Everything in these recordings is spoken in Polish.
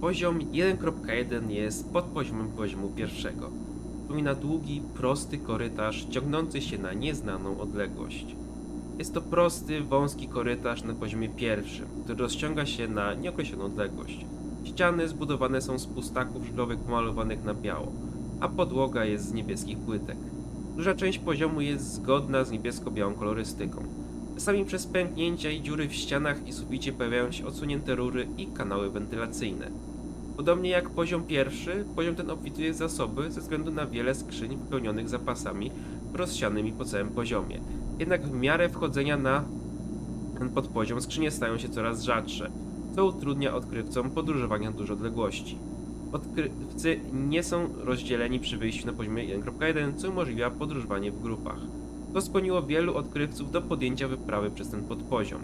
Poziom 1.1 jest podpoziomem poziomu pierwszego. Przypomina długi, prosty korytarz ciągnący się na nieznaną odległość. Jest to prosty, wąski korytarz na poziomie pierwszym, który rozciąga się na nieokreśloną odległość. Ściany zbudowane są z pustaków żglowych pomalowanych na biało, a podłoga jest z niebieskich płytek. Duża część poziomu jest zgodna z niebiesko-białą kolorystyką. Czasami przez pęknięcia i dziury w ścianach i suficie pojawiają się odsunięte rury i kanały wentylacyjne. Podobnie jak poziom pierwszy, poziom ten obfituje zasoby ze względu na wiele skrzyń wypełnionych zapasami rozsianymi po całym poziomie. Jednak w miarę wchodzenia na ten podpoziom skrzynie stają się coraz rzadsze, co utrudnia odkrywcom podróżowanie na duże odległości. Odkrywcy nie są rozdzieleni przy wyjściu na poziomie 1.1, co umożliwia podróżowanie w grupach. To skłoniło wielu odkrywców do podjęcia wyprawy przez ten podpoziom.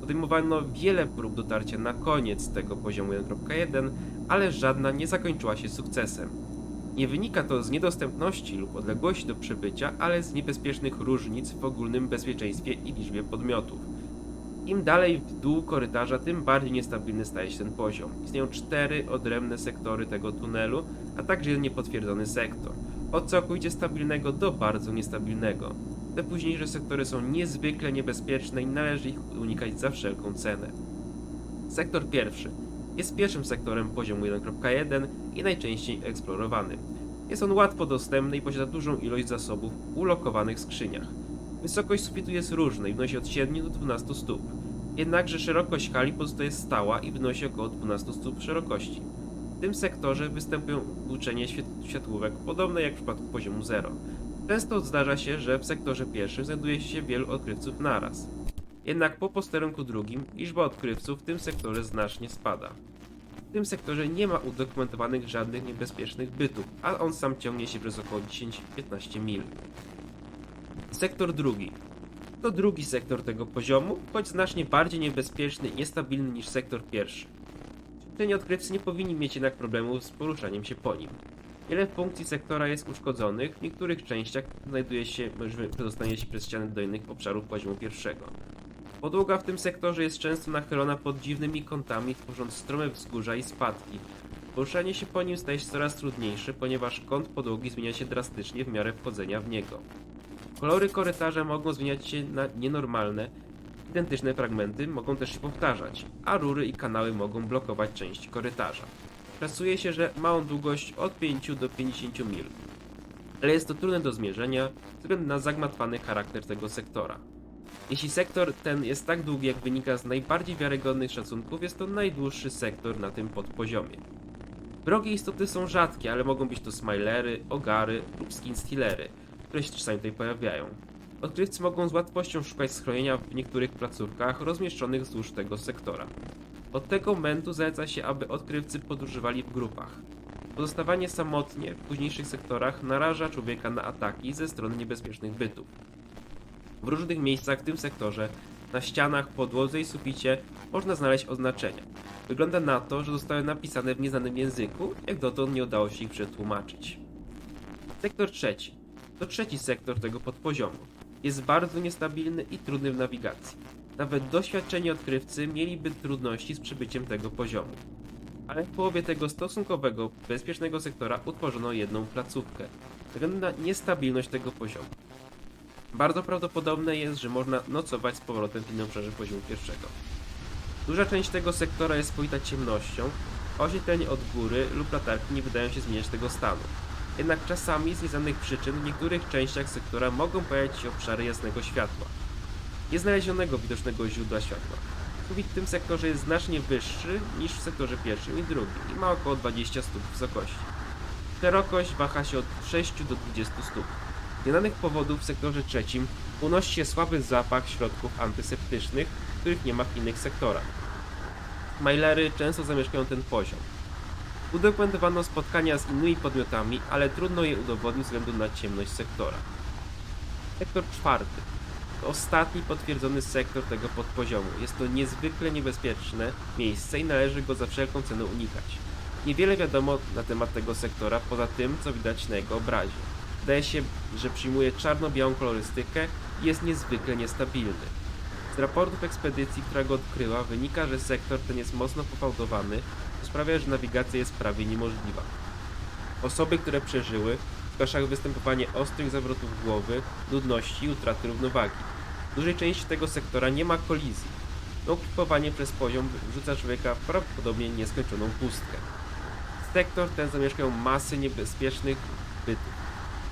Podejmowano wiele prób dotarcia na koniec tego poziomu 1.1, ale żadna nie zakończyła się sukcesem. Nie wynika to z niedostępności lub odległości do przybycia, ale z niebezpiecznych różnic w ogólnym bezpieczeństwie i liczbie podmiotów. Im dalej w dół korytarza, tym bardziej niestabilny staje się ten poziom. Istnieją cztery odrębne sektory tego tunelu, a także jeden niepotwierdzony sektor. Od całkowicie stabilnego do bardzo niestabilnego. Te późniejsze sektory są niezwykle niebezpieczne i należy ich unikać za wszelką cenę. Sektor pierwszy jest pierwszym sektorem poziomu 1.1 i najczęściej eksplorowanym. Jest on łatwo dostępny i posiada dużą ilość zasobów ulokowanych w skrzyniach. Wysokość sufitu jest różna i wynosi od 7 do 12 stóp. Jednakże szerokość hali pozostaje stała i wynosi około 12 stóp szerokości. W tym sektorze występują tłuczenie świet- światłówek, podobne jak w przypadku poziomu 0. Często zdarza się, że w sektorze pierwszym znajduje się wielu odkrywców naraz. Jednak po posterunku drugim liczba odkrywców w tym sektorze znacznie spada. W tym sektorze nie ma udokumentowanych żadnych niebezpiecznych bytów, a on sam ciągnie się przez około 10-15 mil. Sektor drugi. To drugi sektor tego poziomu, choć znacznie bardziej niebezpieczny i niestabilny niż sektor pierwszy. Ci odkrywcy nie powinni mieć jednak problemów z poruszaniem się po nim. Wiele funkcji sektora jest uszkodzonych, w niektórych częściach znajduje się możliwe przedostanie się przez ściany do innych obszarów poziomu pierwszego. Podłoga w tym sektorze jest często nachylona pod dziwnymi kątami, tworząc strome wzgórza i spadki. Poruszanie się po nim staje się coraz trudniejsze, ponieważ kąt podłogi zmienia się drastycznie w miarę wchodzenia w niego. Kolory korytarza mogą zmieniać się na nienormalne, identyczne fragmenty mogą też się powtarzać, a rury i kanały mogą blokować części korytarza. Szacuje się, że ma on długość od 5 do 50 mil, ale jest to trudne do zmierzenia ze względu na zagmatwany charakter tego sektora. Jeśli sektor ten jest tak długi, jak wynika z najbardziej wiarygodnych szacunków, jest to najdłuższy sektor na tym podpoziomie. Wrogie istoty są rzadkie, ale mogą być to smilery, ogary lub skinstealery, które się czasami tutaj pojawiają. Odkrywcy mogą z łatwością szukać schronienia w niektórych placówkach rozmieszczonych wzdłuż tego sektora. Od tego momentu zaleca się, aby odkrywcy podróżowali w grupach. Pozostawanie samotnie w późniejszych sektorach naraża człowieka na ataki ze strony niebezpiecznych bytów. W różnych miejscach w tym sektorze, na ścianach, podłodze i suficie można znaleźć oznaczenia. Wygląda na to, że zostały napisane w nieznanym języku, jak dotąd nie udało się ich przetłumaczyć. Sektor trzeci. To trzeci sektor tego podpoziomu. Jest bardzo niestabilny i trudny w nawigacji. Nawet doświadczeni odkrywcy mieliby trudności z przybyciem tego poziomu. Ale w połowie tego stosunkowego, bezpiecznego sektora utworzono jedną placówkę, względu na niestabilność tego poziomu. Bardzo prawdopodobne jest, że można nocować z powrotem w innym obszarze poziomu pierwszego. Duża część tego sektora jest spojita ciemnością, oświetlenie od góry lub latarki nie wydają się zmieniać tego stanu. Jednak czasami z nieznanych przyczyn w niektórych częściach sektora mogą pojawić się obszary jasnego światła. Nieznalezionego widocznego źródła światła. Sufit w tym sektorze jest znacznie wyższy niż w sektorze pierwszym i drugim i ma około 20 stóp wysokości. Szerokość waha się od 6 do 20 stóp. Nieznanych powodów w sektorze trzecim unosi się słaby zapach środków antyseptycznych, których nie ma w innych sektorach. Mailery często zamieszkują ten poziom. Udokumentowano spotkania z innymi podmiotami, ale trudno je udowodnić ze względu na ciemność sektora. Sektor czwarty. To ostatni potwierdzony sektor tego podpoziomu. Jest to niezwykle niebezpieczne miejsce i należy go za wszelką cenę unikać. Niewiele wiadomo na temat tego sektora poza tym, co widać na jego obrazie. Wydaje się, że przyjmuje czarno-białą kolorystykę i jest niezwykle niestabilny. Z raportów ekspedycji, która go odkryła, wynika, że sektor ten jest mocno pofałdowany, co sprawia, że nawigacja jest prawie niemożliwa. Osoby, które przeżyły, zgłaszały występowanie ostrych zawrotów głowy, nudności i utraty równowagi. W dużej części tego sektora nie ma kolizji. No, okupowanie przez poziom wrzuca człowieka w prawdopodobnie nieskończoną pustkę. Sektor ten zamieszkają masy niebezpiecznych bytów.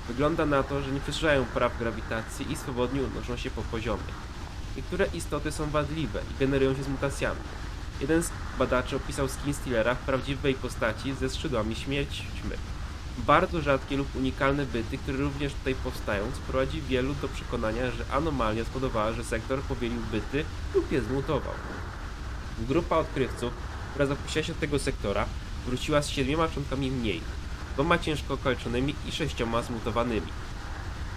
Wygląda na to, że nie przestrzegają praw grawitacji i swobodnie unoszą się po poziomie. Niektóre istoty są wadliwe i generują się z mutacjami. Jeden z badaczy opisał skin Stealera w prawdziwej postaci ze skrzydłami śmierci. Bardzo rzadkie lub unikalne byty, które również tutaj powstają, prowadzi wielu do przekonania, że anomalia spowodowała, że sektor powielił byty lub je zmutował. Grupa odkrywców, która zapuściła się od tego sektora, wróciła z siedmioma członkami mniej, dwoma ciężko okaleczonymi i sześcioma zmutowanymi.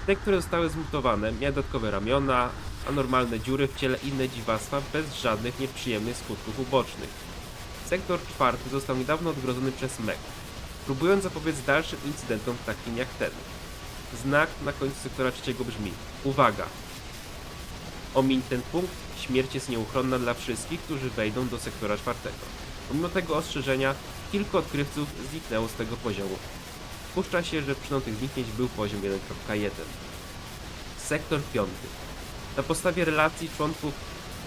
Te, które zostały zmutowane, miały dodatkowe ramiona, anormalne dziury w ciele i inne dziwactwa bez żadnych nieprzyjemnych skutków ubocznych. Sektor czwarty został niedawno odgrodzony przez MEK, próbując zapobiec dalszym incydentom takim jak ten. Znak na końcu sektora trzeciego brzmi Uwaga! Omiń ten punkt, śmierć jest nieuchronna dla wszystkich, którzy wejdą do sektora czwartego. Pomimo tego ostrzeżenia, kilku odkrywców zniknęło z tego poziomu. Puszcza się, że przyczyną tych zniknięć był poziom 1.1. Sektor piąty. Na podstawie relacji członków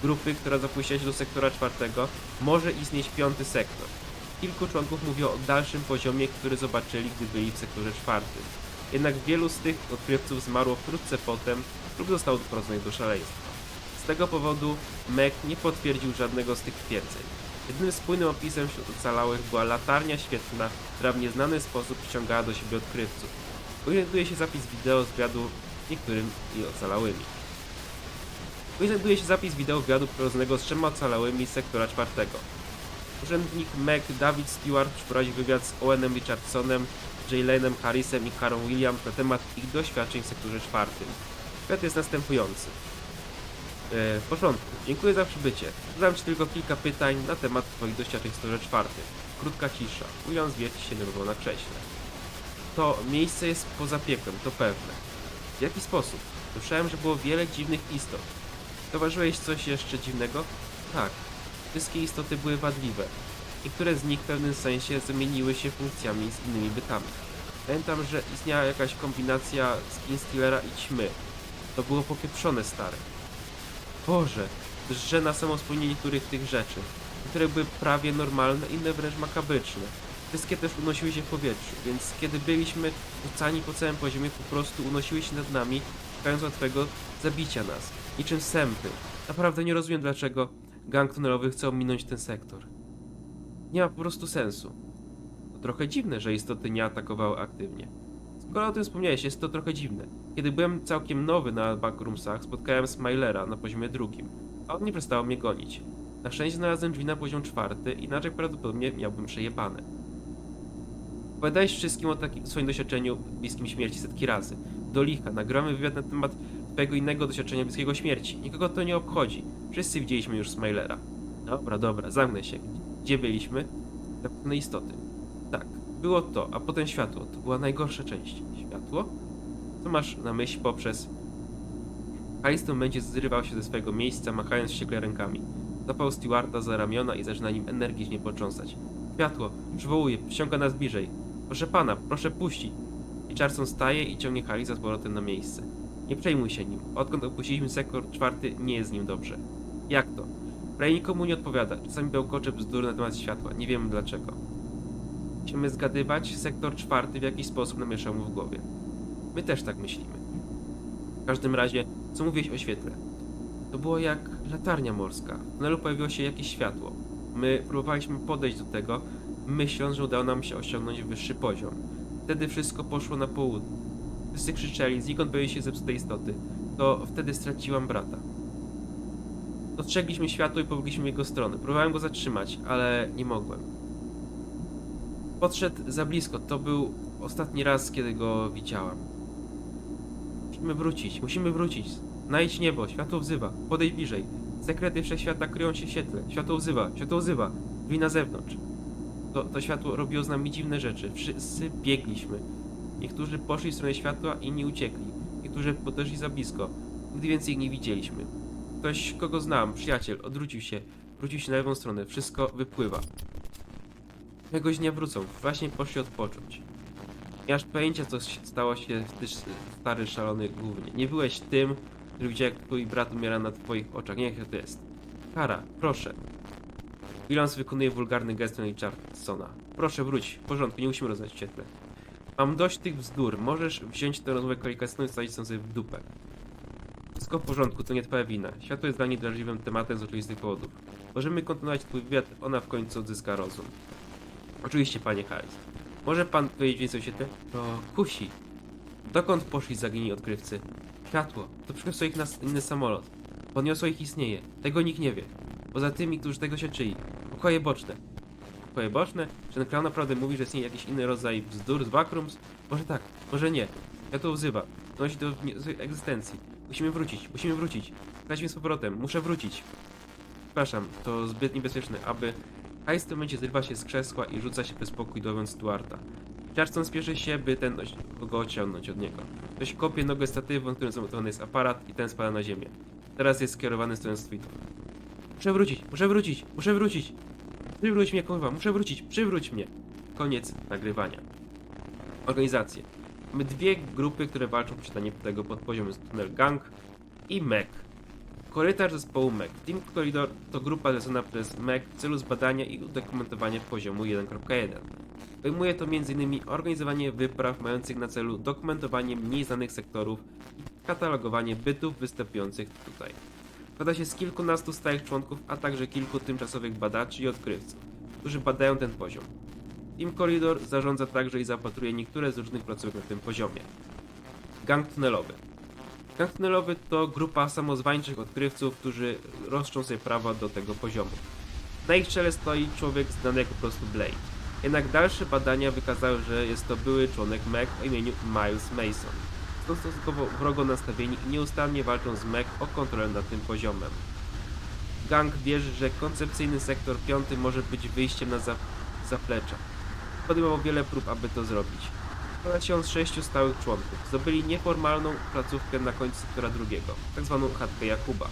grupy, która zapuściła się do sektora czwartego, może istnieć piąty sektor. Kilku członków mówi o dalszym poziomie, który zobaczyli, gdy byli w sektorze czwartym. Jednak wielu z tych odkrywców zmarło wkrótce potem lub zostało doprowadzonych do szaleństwa. Z tego powodu Mek nie potwierdził żadnego z tych twierdzeń. Jedynym spójnym opisem wśród ocalałych była latarnia świetlna, która w nieznany sposób przyciągała do siebie odkrywców. Znajduje się zapis wideo z wywiadu z niektórymi ocalałymi. Znajduje się zapis wideo wywiadu prowadzonego z trzema ocalałymi z sektora czwartego. Urzędnik Meg David Stewart przeprowadził wywiad z Owenem Richardsonem, Jaylenem Harrisem i Karą Williams na temat ich doświadczeń w sektorze czwartym. Wywiad jest następujący. E, w porządku, dziękuję za przybycie. Zadam Ci tylko kilka pytań na temat Twoich doświadczeń w sektorze czwartym. Krótka cisza. Williams wierci się nerwowo na krześle. To miejsce jest poza piekłem, to pewne. W jaki sposób? Słyszałem, że było wiele dziwnych istot. Zauważyłeś coś jeszcze dziwnego? Tak. Wszystkie istoty były wadliwe. Niektóre z nich w pewnym sensie zamieniły się funkcjami z innymi bytami. Pamiętam, że istniała jakaś kombinacja skin Stealera i ćmy. To było popieprzone stare. Boże, drże na samo spełnienie niektórych tych rzeczy. Niektóre były prawie normalne, inne wręcz makabryczne. Wszystkie też unosiły się w powietrzu, więc kiedy byliśmy rzucani po całym poziomie, po prostu unosiły się nad nami, szukając łatwego zabicia nas. Niczym sępy. Naprawdę nie rozumiem, dlaczego gang tunelowy chce ominąć ten sektor. Nie ma po prostu sensu. To trochę dziwne, że istoty nie atakowały aktywnie. Skoro o tym wspomniałeś, jest to trochę dziwne. Kiedy byłem całkiem nowy na backroomsach, spotkałem Smilera na poziomie drugim, a on nie przestał mnie gonić. Na szczęście znalazłem drzwi na poziom czwarty, inaczej prawdopodobnie miałbym przejebane. Opowiadałeś wszystkim o takim swoim doświadczeniu bliskim śmierci setki razy. Do licha, nagramy wywiad na temat twojego innego doświadczenia bliskiego śmierci. Nikogo to nie obchodzi. Wszyscy widzieliśmy już Smilera. Dobra, dobra, zamknę się. Gdzie byliśmy? Zapewne istoty. Tak, było to, a potem światło. To była najgorsza część. Światło? Co masz na myśl poprzez... Tym momencie zrywał się ze swojego miejsca, machając wściekle rękami. Zapał Stewarta za ramiona i zaczyna nim energicznie potrząsać. Światło, przywołuje, ściąga nas bliżej. Proszę pana, proszę puścić. Richardson staje i ciągnie Harrisa z powrotem na miejsce. Nie przejmuj się nim. Odkąd opuściliśmy sektor czwarty, nie jest z nim dobrze. Jak to? Prawie nikomu nie odpowiada. Czasami bełkocze bzdury na temat światła. Nie wiemy dlaczego. Musimy zgadywać, sektor czwarty w jakiś sposób namieszał mu w głowie. My też tak myślimy. W każdym razie, co mówiłeś o świetle? To było jak latarnia morska. W tunelu pojawiło się jakieś światło. My próbowaliśmy podejść do tego, myśląc, że udało nam się osiągnąć wyższy poziom. Wtedy wszystko poszło na południe. Wszyscy krzyczeli, znikąd pojawiły się zepsute istoty. To wtedy straciłam brata. Dostrzegliśmy światło i pobiegliśmy w jego stronę. Próbowałem go zatrzymać, ale nie mogłem. Podszedł za blisko. To był ostatni raz, kiedy go widziałam. Musimy wrócić, musimy wrócić. Znajdź niebo, światło wzywa. Podejdź bliżej. Sekrety wszechświata kryją się w świetle. Światło wzywa, światło wzywa. Drzwi na zewnątrz. To, to światło robiło z nami dziwne rzeczy. Wszyscy biegliśmy. Niektórzy poszli w stronę światła, inni uciekli. Niektórzy podeszli za blisko. Nigdy więcej ich nie widzieliśmy. Ktoś, kogo znam, przyjaciel, odwrócił się. Wrócił się na lewą stronę. Wszystko wypływa. Któregoś dnia wrócą, właśnie poszli odpocząć. Nie masz pojęcia, co stało się ty stary szalony głównie. Nie byłeś tym, który widział, jak twój brat umiera na twoich oczach. Nie, jak to jest. Kara, proszę. Williams wykonuje wulgarny gest na Richardsona. Proszę wróć, w porządku, nie musimy rozmawiać w świetle. Mam dość tych bzdur, możesz wziąć tę rozmowę kwalifikacyjną i wsadzić sobie w dupę. Wszystko w porządku, to nie twoja wina. Światło jest dla niej drażliwym tematem z oczywistych powodów. Możemy kontynuować twój wywiad, ona w końcu odzyska rozum. Oczywiście, panie Harris. Może pan powiedzieć więcej o świetle? To kusi. Dokąd poszli zaginieni odkrywcy? Światło. To przyniosło ich na inny samolot. Podniosło ich istnieje. Tego nikt nie wie. Poza tymi, którzy tego świadczyli. Pokoje boczne. Pokoje boczne? Czy ten clown naprawdę mówi, że istnieje jakiś inny rodzaj bzdur z backrooms? Może tak, może nie. Ja to wzywa. Donosi do egzystencji. Musimy wrócić, musimy wrócić. Dać mi z powrotem, muszę wrócić. Przepraszam, to zbyt niebezpieczne, aby... Hajs w tym momencie zrywa się z krzesła i rzuca się bez spokój do Stuarta. Richardson spieszy się, by ten go odciągnąć od niego. Ktoś kopie nogę statywą, którym zamontowany jest aparat i ten spada na ziemię. Teraz jest skierowany w stronę Sweetów. Muszę wrócić, muszę wrócić, muszę wrócić! Przywróć mnie, kurwa, muszę wrócić, przywróć mnie! Koniec nagrywania. Organizacje. Mamy dwie grupy, które walczą o posiadanie tego podpoziomu. Jest tunel Gang i MEC. Korytarz zespołu MEC. Team Corridor to grupa zlecona przez MEC w celu zbadania i udokumentowania poziomu 1.1. Obejmuje to m.in. organizowanie wypraw mających na celu dokumentowanie mniej znanych sektorów i katalogowanie bytów występujących tutaj. Składa się z kilkunastu stałych członków, a także kilku tymczasowych badaczy i odkrywców, którzy badają ten poziom. Team Corridor zarządza także i zaopatruje niektóre z różnych placówek na tym poziomie. Gang tunelowy. Gang tunelowy to grupa samozwańczych odkrywców, którzy roszczą sobie prawa do tego poziomu. Na ich czele stoi człowiek znany jako po prostu Blade. Jednak dalsze badania wykazały, że jest to były członek MEC o imieniu Miles Mason. Są stosunkowo wrogo nastawieni i nieustannie walczą z MEC o kontrolę nad tym poziomem. Gang wierzy, że koncepcyjny sektor 5 może być wyjściem na za zaplecza. Podejmował wiele prób, aby to zrobić. Składa się on z sześciu stałych członków. Zdobyli nieformalną placówkę na końcu sektora drugiego, tak zwaną chatkę Jakuba,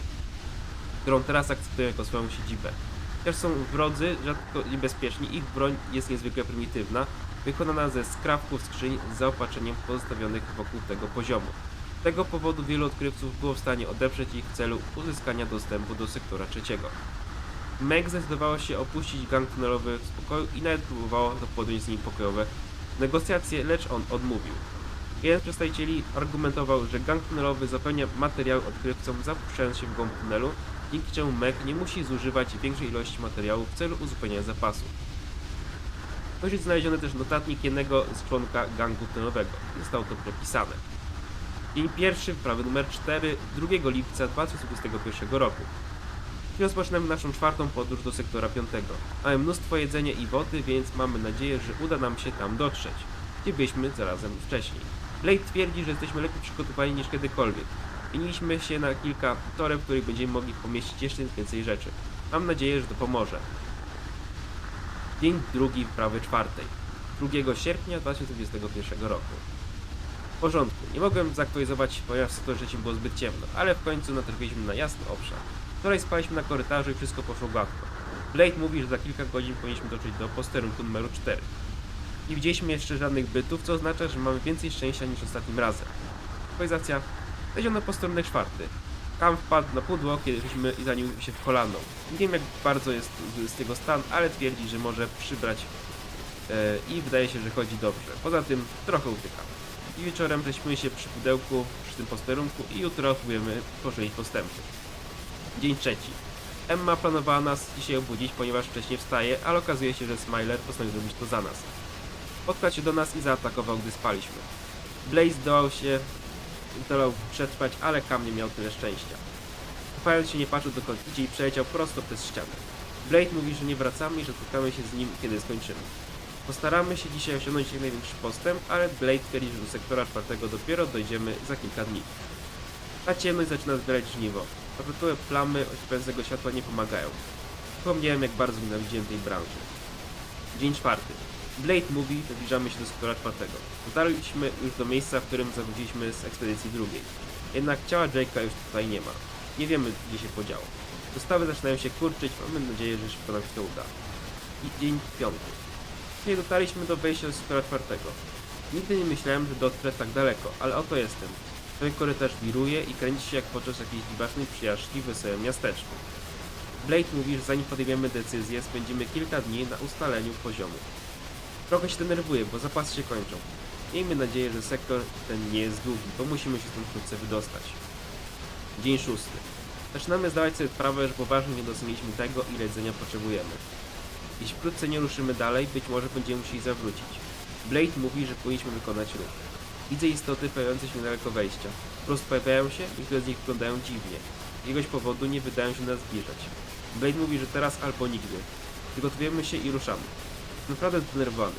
którą teraz akceptują jako swoją siedzibę. Chociaż są wrodzy, rzadko niebezpieczni, ich broń jest niezwykle prymitywna, wykonana ze skrawków skrzyń z zaopatrzeniem pozostawionych wokół tego poziomu. Z tego powodu wielu odkrywców było w stanie odeprzeć ich w celu uzyskania dostępu do sektora trzeciego. Meg zdecydowało się opuścić gang tunelowy w spokoju i nawet próbowało to podjąć z nim pokojowe negocjacje, lecz on odmówił. Jeden z przedstawicieli argumentował, że gang tunelowy zapewnia materiały odkrywcom zapuszczając się w głąb tunelu, dzięki czemu Meg nie musi zużywać większej ilości materiału w celu uzupełnienia zapasów. Został znaleziony też notatnik jednego z członka gangu tunelowego. Zostało to prepisane. Dzień pierwszy, wprawy numer 4, 2 lipca 2021 roku. I rozpoczynamy naszą czwartą podróż do sektora 5. Mamy mnóstwo jedzenia i wody, więc mamy nadzieję, że uda nam się tam dotrzeć, gdzie byliśmy zarazem wcześniej. Blade twierdzi, że jesteśmy lepiej przygotowani niż kiedykolwiek. Mieniliśmy się na kilka toreb, w których będziemy mogli pomieścić jeszcze więcej rzeczy. Mam nadzieję, że to pomoże. Dzień drugi wprawy czwartej. 2 sierpnia 2021 roku. W porządku, nie mogłem zaktualizować, ponieważ w sektorze było zbyt ciemno, ale w końcu natrafiliśmy na jasny obszar. Wczoraj spaliśmy na korytarzu i wszystko poszło gładko. Blade mówi, że za kilka godzin powinniśmy dotrzeć do posterunku numeru 4. Nie widzieliśmy jeszcze żadnych bytów, co oznacza, że mamy więcej szczęścia niż ostatnim razem. Aktualizacja. Znaleziono posterunek czwarty. Kam wpadł na pudło, kiedy żeśmy i się w kolano. Nie wiem jak bardzo jest z- jego stan, ale twierdzi, że może przybrać e, i wydaje się, że chodzi dobrze. Poza tym trochę utyka. I wieczorem prześpimy się przy pudełku, przy tym posterunku i jutro spróbujemy poczynić postępy. Dzień trzeci. Emma planowała nas dzisiaj obudzić, ponieważ wcześniej wstaje, ale okazuje się, że Smiler postanowił zrobić to za nas. Spotkał się do nas i zaatakował, gdy spaliśmy. Blaze zdołał się przetrwać, ale Cam nie miał tyle szczęścia. Chwając się nie patrzył dokąd idzie i przeleciał prosto przez ścianę. Blade mówi, że nie wracamy i że spotkamy się z nim, kiedy skończymy. Postaramy się dzisiaj osiągnąć jak największy postęp, ale Blade twierdzi, że do sektora czwartego dopiero dojdziemy za kilka dni. Ta ciemność zaczyna zbierać żniwo. Perpetualne plamy oświecającego światła nie pomagają. Wspomniałem, jak bardzo nienawidziłem tej branży. Dzień czwarty. Blade mówi, że zbliżamy się do sektora czwartego. Dotarliśmy już do miejsca, w którym zawróciliśmy z ekspedycji drugiej. Jednak ciała Jake'a już tutaj nie ma. Nie wiemy, gdzie się podziało. Dostawy zaczynają się kurczyć, mamy nadzieję, że szybko nam się to uda. I dzień piąty. Właśnie dotarliśmy do wejścia do sektora czwartego. Nigdy nie myślałem, że dotrę tak daleko, ale oto jestem. Ten korytarz wiruje i kręci się jak podczas jakiejś dziwacznej przyjażdżki w wesołym miasteczku. Blade mówi, że zanim podejmiemy decyzję, spędzimy kilka dni na ustaleniu poziomu. Trochę się denerwuję, bo zapasy się kończą. Miejmy nadzieję, że sektor ten nie jest długi, bo musimy się stąd wkrótce wydostać. Dzień szósty. Zaczynamy zdawać sobie sprawę, że poważnie nie docenialiśmy tego, ile jedzenia potrzebujemy. Jeśli wkrótce nie ruszymy dalej, być może będziemy musieli zawrócić. Blade mówi, że powinniśmy wykonać ruch. Widzę istoty pojawiające się niedaleko wejścia. Wprost pojawiają się, niektóre z nich wyglądają dziwnie. Z jakiegoś powodu nie wydają się nas zbliżać. Blade mówi, że teraz albo nigdy. Przygotowujemy się i ruszamy. Naprawdę zdenerwowany.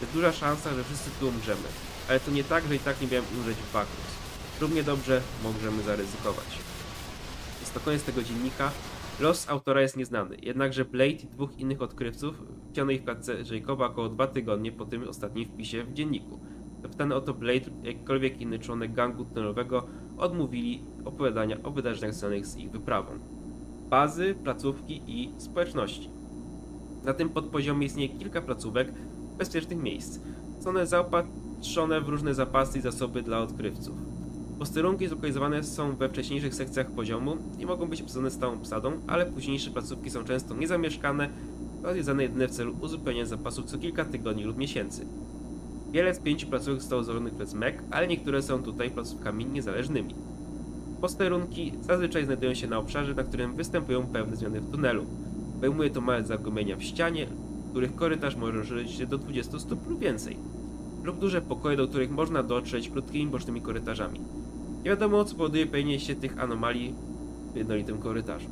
Jest duża szansa, że wszyscy tu umrzemy. Ale to nie tak, że i tak nie miałem umrzeć w Bakrus. Równie dobrze możemy zaryzykować. Jest to koniec tego dziennika. Los autora jest nieznany, jednakże Blade i dwóch innych odkrywców ich w klatce Jacoba około dwa tygodnie po tym ostatnim wpisie w dzienniku. Zapytany o to Blade lub jakikolwiek inny członek gangu tunelowego odmówili opowiadania o wydarzeniach związanych z ich wyprawą. Bazy, placówki i społeczności. Na tym podpoziomie istnieje kilka placówek bezpiecznych miejsc. Są one zaopatrzone w różne zapasy i zasoby dla odkrywców. Posterunki zlokalizowane są we wcześniejszych sekcjach poziomu i mogą być obsadzone stałą obsadą, ale późniejsze placówki są często niezamieszkane, odwiedzane jedynie w celu uzupełnienia zapasów co kilka tygodni lub miesięcy. Wiele z pięciu placówek zostało założonych przez MEC, ale niektóre są tutaj placówkami niezależnymi. Posterunki zazwyczaj znajdują się na obszarze, na którym występują pewne zmiany w tunelu. Obejmuje to małe zagubienia w ścianie, których korytarz może rozszerzyć się do 20 stóp lub więcej, lub duże pokoje, do których można dotrzeć krótkimi bocznymi korytarzami. Nie wiadomo, co powoduje pojawienie się tych anomalii w jednolitym korytarzu.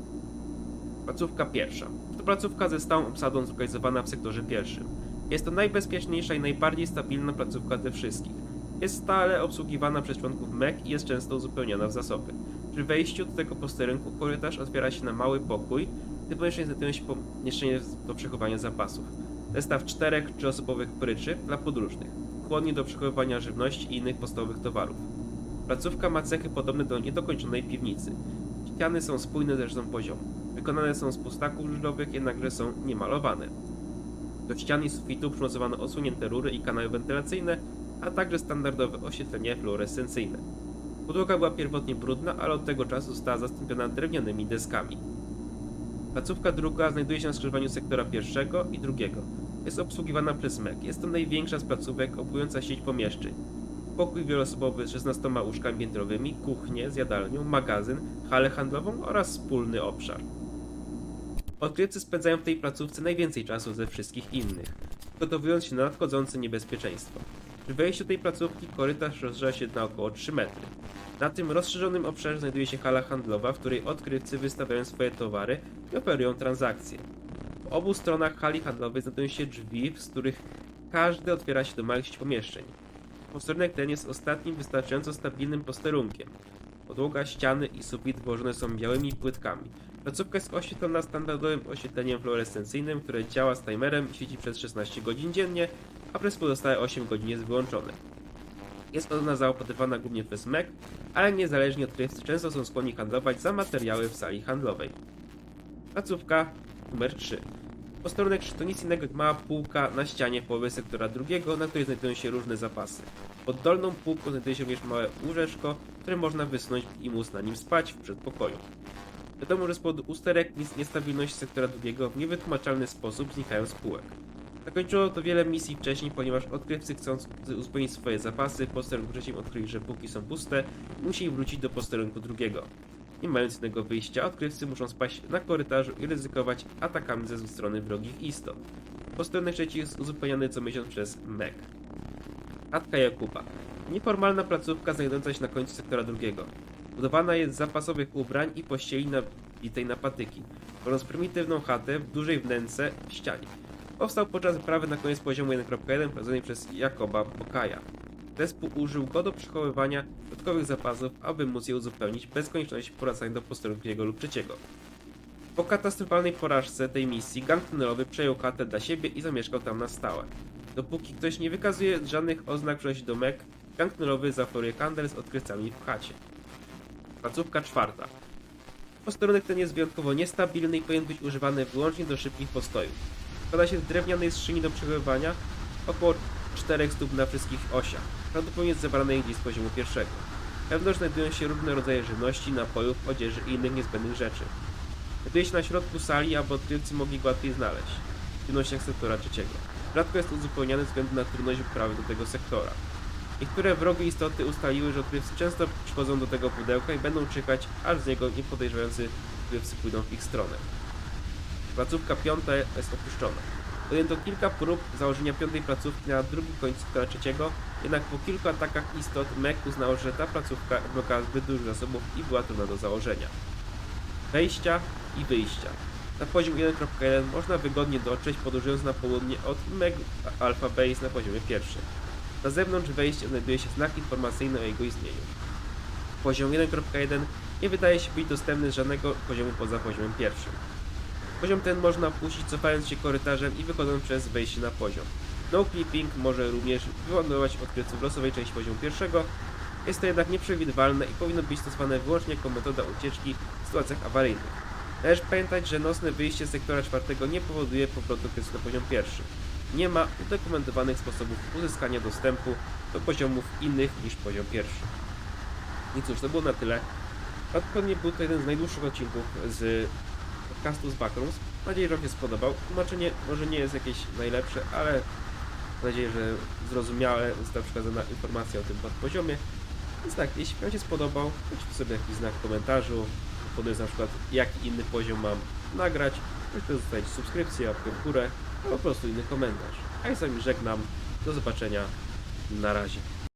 Placówka pierwsza. To placówka ze stałą obsadą zlokalizowana w sektorze pierwszym. Jest to najbezpieczniejsza i najbardziej stabilna placówka ze wszystkich. Jest stale obsługiwana przez członków MEC i jest często uzupełniana w zasoby. Przy wejściu do tego posterunku korytarz otwiera się na mały pokój, gdy pomieszczenie znajdują się pomieszczenie do przechowywania zapasów. Zestaw czterech czy osobowych pryczy dla podróżnych, chłodnie do przechowywania żywności i innych podstawowych towarów. Placówka ma cechy podobne do niedokończonej piwnicy. Ściany są spójne ze resztą poziomu. Wykonane są z pustaków żużlowych, jednakże są niemalowane. Do ścian i sufitu przymocowano osunięte rury i kanały wentylacyjne, a także standardowe oświetlenie fluorescencyjne. Podłoga była pierwotnie brudna, ale od tego czasu została zastąpiona drewnianymi deskami. Placówka druga znajduje się na skrzyżowaniu sektora pierwszego i drugiego. Jest obsługiwana przez MEC. Jest to największa z placówek opująca sieć pomieszczeń. Pokój wieloosobowy z 16 łóżkami piętrowymi, kuchnię z jadalnią, magazyn, halę handlową oraz wspólny obszar. Odkrywcy spędzają w tej placówce najwięcej czasu ze wszystkich innych, przygotowując się na nadchodzące niebezpieczeństwo. Przy wejściu tej placówki korytarz rozszerza się na około 3 metry. Na tym rozszerzonym obszarze znajduje się hala handlowa, w której odkrywcy wystawiają swoje towary i oferują transakcje. Po obu stronach hali handlowej znajdują się drzwi, z których każdy otwiera się do małych pomieszczeń. Posterunek ten jest ostatnim wystarczająco stabilnym posterunkiem. Podłoga, ściany i sufit wyłożone są białymi płytkami. Placówka jest oświetlona standardowym oświetleniem fluorescencyjnym, które działa z timerem i świeci przez 16 godzin dziennie, a przez pozostałe 8 godzin jest wyłączone. Jest ona zaopatrywana głównie przez MEC, ale niezależni odkrywcy często są skłonni handlować za materiały w sali handlowej. Placówka numer 3. Posterunek to nic innego jak mała półka na ścianie w połowie sektora drugiego, na której znajdują się różne zapasy. Pod dolną półką znajduje się również małe łóżeczko, które można wysunąć i móc na nim spać w przedpokoju. Wiadomo, że z powodu usterek nic niestabilności sektora drugiego w niewytłumaczalny sposób znikają z półek. Zakończyło to wiele misji wcześniej, ponieważ odkrywcy chcąc uzupełnić swoje zapasy, posterunku trzecim odkryli, że półki są puste i musieli wrócić do posterunku drugiego. Nie mając innego wyjścia, odkrywcy muszą spaść na korytarzu i ryzykować atakami ze strony wrogich istot. Posterunek trzeci jest uzupełniany co miesiąc przez MEC. Chatka Jakuba. Nieformalna placówka znajdująca się na końcu sektora drugiego. Budowana jest z zapasowych ubrań i pościeli nabitej na patyki, tworząc prymitywną chatę w dużej wnęce w ścianie. Powstał podczas wyprawy na koniec poziomu 1.1 prowadzonej przez Jakoba Bokaja. Zespół użył go do przechowywania dodatkowych zapasów, aby móc je uzupełnić bez konieczności powracania do posterunku drugiego lub trzeciego. Po katastrofalnej porażce tej misji, gang tunelowy przejął chatę dla siebie i zamieszkał tam na stałe. Dopóki ktoś nie wykazuje żadnych oznak przejścia do MEC, gang tunelowy zaoferuje handel z odkrywcami w chacie. Placówka czwarta. Posterunek ten jest wyjątkowo niestabilny i powinien być używany wyłącznie do szybkich postojów. Składa się z drewnianej skrzyni do przechowywania Około 4 stóp na wszystkich osiach, prawdopodobnie zebranej gdzieś z poziomu pierwszego. Wewnątrz znajdują się różne rodzaje żywności, napojów, odzieży i innych niezbędnych rzeczy. Znajduje się na środku sali, aby odkrywcy mogli go łatwiej znaleźć. W czynnościach sektora trzeciego. Rzadko jest uzupełniany ze względu na trudność wyprawy do tego sektora. Niektóre wrogie istoty ustaliły, że odkrywcy często przychodzą do tego pudełka i będą czekać, aż z niego niepodejrzewający odkrywcy pójdą w ich stronę. Placówka piąta jest opuszczona. Podjęto kilka prób założenia piątej placówki na drugim końcu sektora trzeciego, jednak po kilku atakach istot Mek uznał, że ta placówka blokowała zbyt dużo zasobów i była trudna do założenia. Wejścia i wyjścia. Na poziom 1.1 można wygodnie dotrzeć podróżując na południe od Meg Alpha Base na poziomie pierwszym. Na zewnątrz wejścia znajduje się znak informacyjny o jego istnieniu. Poziom 1.1 nie wydaje się być dostępny z żadnego poziomu poza poziomem pierwszym. Poziom ten można opuścić cofając się korytarzem i wychodząc przez wejście na poziom. No clipping może również wylądować odkrywców losowej części poziomu pierwszego. Jest to jednak nieprzewidywalne i powinno być stosowane wyłącznie jako metoda ucieczki w sytuacjach awaryjnych. Należy pamiętać, że nocne wyjście z sektora czwartego nie powoduje powrotu odkrywców na poziom pierwszy. Nie ma udokumentowanych sposobów uzyskania dostępu do poziomów innych niż poziom pierwszy. I cóż, to było na tyle. Prawdopodobnie był to jeden z najdłuższych odcinków z podcastu z Backrooms. Mam nadzieję, że Wam się spodobał. Tłumaczenie może nie jest jakieś najlepsze, ale mam nadzieję, że zrozumiałe została przekazana informacja o tym podpoziomie. Więc tak, jeśli Wam się spodobał, dajcie sobie jakiś znak w komentarzu, podając na przykład jaki inny poziom mam nagrać, możecie zostawić subskrypcję, łapkę w górę, po prostu inny komentarz. A ja z Wami żegnam, do zobaczenia, na razie.